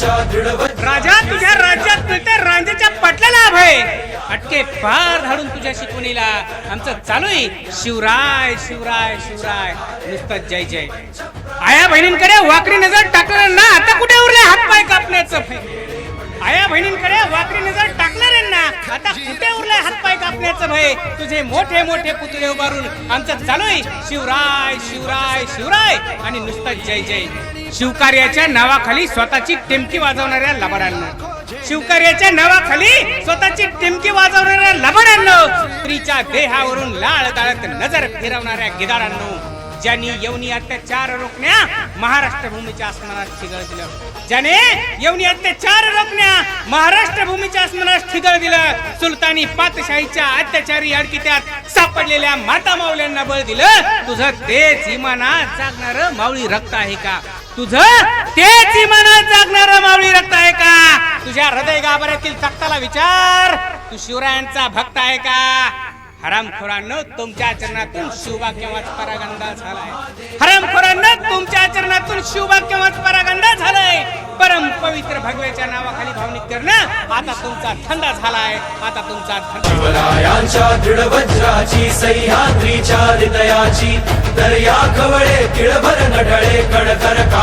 दृढ राजा. तुझ्या राज्यात मिळते रांजेच्या पटलेला अभय. अटके पार धाडून तुझ्या शिकवणीला आमचं चालू आहे शिवराय शिवराय शिवराय. नुसतं जय जय. आया बहिणींकडे वाकडी नजर टाकणार ना आता कुठे उरले हातपाय कापण्याचं? आया बहिणींकडे वाकडी नजर टाकणार ना आता कुठे उरले हातपाय कापण्याचं भय? तुझे मोठे मोठे पुतळे उभारून आमचं चालू आहे शिवराय शिवराय शिवराय. आणि नुसतं जय जय. शिवकार्याच्या नावाखाली स्वतःची टेमकी वाजवणाऱ्या लबाडांना शिवकार्याच्या नावाखाली स्वतःची टिमकी वाजवणाऱ्या लबाडांनो स्त्रीच्या देहावरून लाळ गाळत नजर फिरवणाऱ्या गिदाडांनो ज्यांनी यवनी अत्याचार रोखण्या महाराष्ट्र भूमीच्या आसमानात ठिगळ दिलं ज्याने यवनी अत्याचार रोखण्या महाराष्ट्र भूमीच्या आसमानात ठिगळ दिलं. सुलतानी पातशाहीच्या अत्याचारी अडकित्यात. सापडलेल्या माता माऊल्यांना बळ दिलं. तुझं तेच इमानात जागणार माऊळी रक्त आहे का? तुझं तेच इमानात जागणार माऊळी रक्त आहे का? तुझ्या हृदय गाभाऱ्यातील तख्ताला विचार. तू शिवरायांचा भक्त आहे का? हरामखोरांनो तुमच्या आचरणातून शिववाक्यवाच परागंदा झालाय हरामखोरांनो तुमच्या आचरणातून शिववाक्यवाच परागंदा भगव्याच्या नावाखाली भावनिक करणं. आता तुमचा धंदा झालाय. आता तुमचा धंदा शिवरायांच्या दृढ वज्राची सह्याद्रीच्या हृदयाची दर्या खवळे तिळभर नढळे कडकर